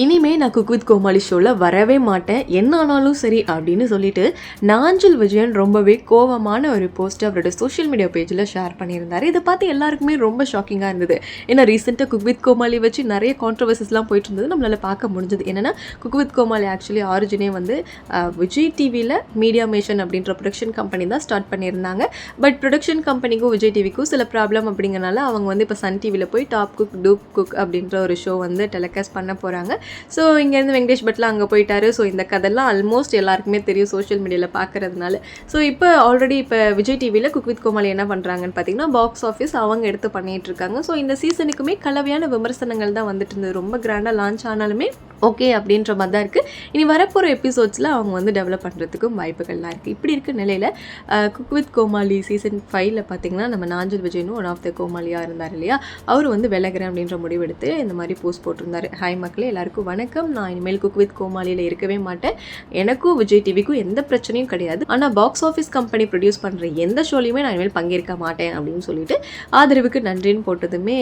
இனிமே நான் cook with கோமாளி ஷோவில் வரவே மாட்டேன். என்ன ஆனாலும் சரி அப்படின்னு சொல்லிட்டு நாஞ்சல் விஜயன் ரொம்பவே கோவமான ஒரு போஸ்ட் அவரோட சோஷியல் மீடியா பேஜில் ஷேர் பண்ணியிருந்தார். இதை பார்த்து எல்லாருக்குமே ரொம்ப ஷாக்கிங்காக இருந்தது. ஏன்னா ரீசெண்டாக குக் வித் கோமாளி வச்சு நிறைய கான்ட்ரவர்சஸ்லாம் போயிட்டு இருந்தது. நம்மளால் பார்க்க முடிஞ்சது. என்னென்னா குக் வித் கோமாளி ஆக்சுவலி ஆரிஜினே வந்து விஜய் டிவியில் மீடியா மேஷன் அப்படின்ற ப்ரொடக்ஷன் கம்பெனி தான் ஸ்டார்ட் பண்ணியிருந்தாங்க. பட் ப்ரொடக்ஷன் கம்பெனிக்கும் விஜய் டிவிக்கும் சில ப்ராப்ளம் அப்படிங்கிறனால அவங்க வந்து இப்போ சன் டிவியில் போய் டாப் குக் டூப் குக் அப்படின்ற ஒரு ஷோ வந்து டெலிகாஸ்ட் பண்ண போகிறாங்க ஸோ இங்கேருந்து வெங்கடேஷ் பட்லா அங்கே போயிட்டாரு. ஸோ இந்த கதைலாம் ஆல்மோஸ்ட் எல்லாருக்குமே தெரியும் சோஷியல் மீடியாவில் பார்க்கறதுனால ஸோ இப்போ ஆல்ரெடி இப்போ விஜய் டிவியில் குக் வித் கோமாளி என்ன பண்ணுறாங்கன்னு பார்த்தீங்கன்னா பாக்ஸ் ஆஃபீஸ் அவங்க எடுத்து பண்ணிட்டு இருக்காங்க. ஸோ இந்த சீசனுக்குமே கலவையான விமர்சனங்கள் தான் வந்துட்டு இருந்தது. ரொம்ப கிராண்டாக லான்ச் ஆனாலுமே ஓகே அப்படின்ற மாதிரி தான் இருக்குது இனி வரப்போகிற எபிசோட்ஸில் அவங்க வந்து டெவலப் பண்ணுறதுக்கும் வாய்ப்புகள்லாம் இருக்குது இப்படி இருக்க நிலையில் குக் வித் கோமாளி சீசன் ஃபைவ்ல பார்த்தீங்கன்னா நம்ம நாஞ்சல் விஜயனும் ஒன் ஆஃப் த கோமாளியாக இருந்தார் இல்லையா? அவர் வந்து விலகிறேன் அப்படின்ற முடிவெடுத்து இந்த மாதிரி போஸ்ட் போட்டிருந்தார். ஹாய் மக்களே எல்லாருக்கும் வணக்கம். நான் இனிமேல் குக் வித் கோமாளியில் இருக்கவே மாட்டேன். எனக்கும் விஜய் டிவிக்கும் எந்த பிரச்சனையும் கிடையாது. ஆனால் பாக்ஸ் ஆஃபீஸ் கம்பெனி ப்ரொடியூஸ் பண்ணுற எந்த ஷோலையுமே நான் இனிமேல் பங்கேற்க மாட்டேன் அப்படின்னு சொல்லிட்டு ஆதரவுக்கு நன்றின்னு போட்டதுமே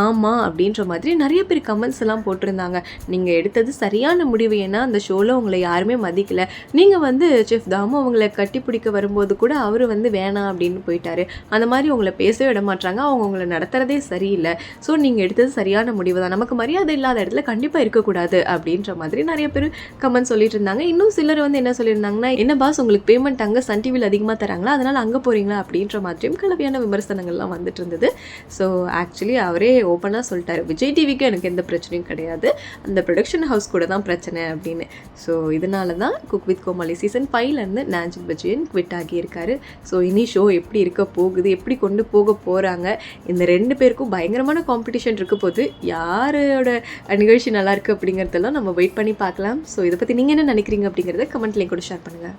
ஆமாம் அப்படின்ற மாதிரி நிறைய பேர் கமெண்ட்ஸ் எல்லாம் போட்டிருந்தாங்க. நீங்கள் எடுத்தது சரியான முடிவு. ஏன்னா அந்த ஷோவில் உங்களை யாருமே மதிக்கல. நீங்கள் வந்து செஃப் தாமு அவங்கள கட்டி பிடிக்க வரும்போது கூட அவர் வந்து வேணாம் அப்படின்னு போயிட்டாரு. அந்த மாதிரி உங்களை பேசவே விட மாட்டாங்க. அவங்க உங்களை நடத்துறதே சரியில்லை. ஸோ நீங்கள் எடுத்தது சரியான முடிவு தான் நமக்கு மரியாதை இல்லாத இடத்துல கண்டிப்பாக இருக்கக்கூடாது. அப்படின்ற மாதிரி நிறைய பேர் கமெண்ட் சொல்லிட்டு இருந்தாங்க. இன்னும் சிலர் வந்து என்ன சொல்லியிருந்தாங்கன்னா என்ன பாஸ் உங்களுக்கு பேமெண்ட் அங்கே சன் டிவியில் அதிகமாக தராங்களா? அதனால் அங்கே போகிறீங்களா அப்படின்ற மாதிரியும் கலவையான விமர்சனங்கள்லாம் வந்துட்டு இருந்தது ஸோ ஆக்சுவலி அவரே ஓப்பனாக சொல்லிட்டாரு. விஜய் டிவிக்கு எனக்கு எந்த பிரச்சனையும் கிடையாது. அந்த ப்ரொடக்ஷன் ஹவுஸ் கூட தான் பிரச்சனை அப்படின்னு. ஸோ இதனால தான் குக் வித் கோமாளி சீசன் ஃபைவ்லேருந்து நாஞ்சில் விஜயன் குவிட் ஆகியிருக்காரு. ஸோ இனி ஷோ எப்படி இருக்க போகுது? எப்படி கொண்டு போக போகிறாங்க இந்த ரெண்டு பேருக்கும் பயங்கரமான காம்படிஷன் இருக்க போது யாரோட நிகழ்ச்சி நல்லா இருக்க அப்படிங்கிறதெல்லாம் நம்ம வெயிட் பண்ணி பார்க்கலாம். ஸோ இதை பற்றி நீங்கள் என்ன நினைக்கிறீங்க அப்படிங்கிறத கமெண்ட்லேயும் கூட ஷேர் பண்ணுங்கள்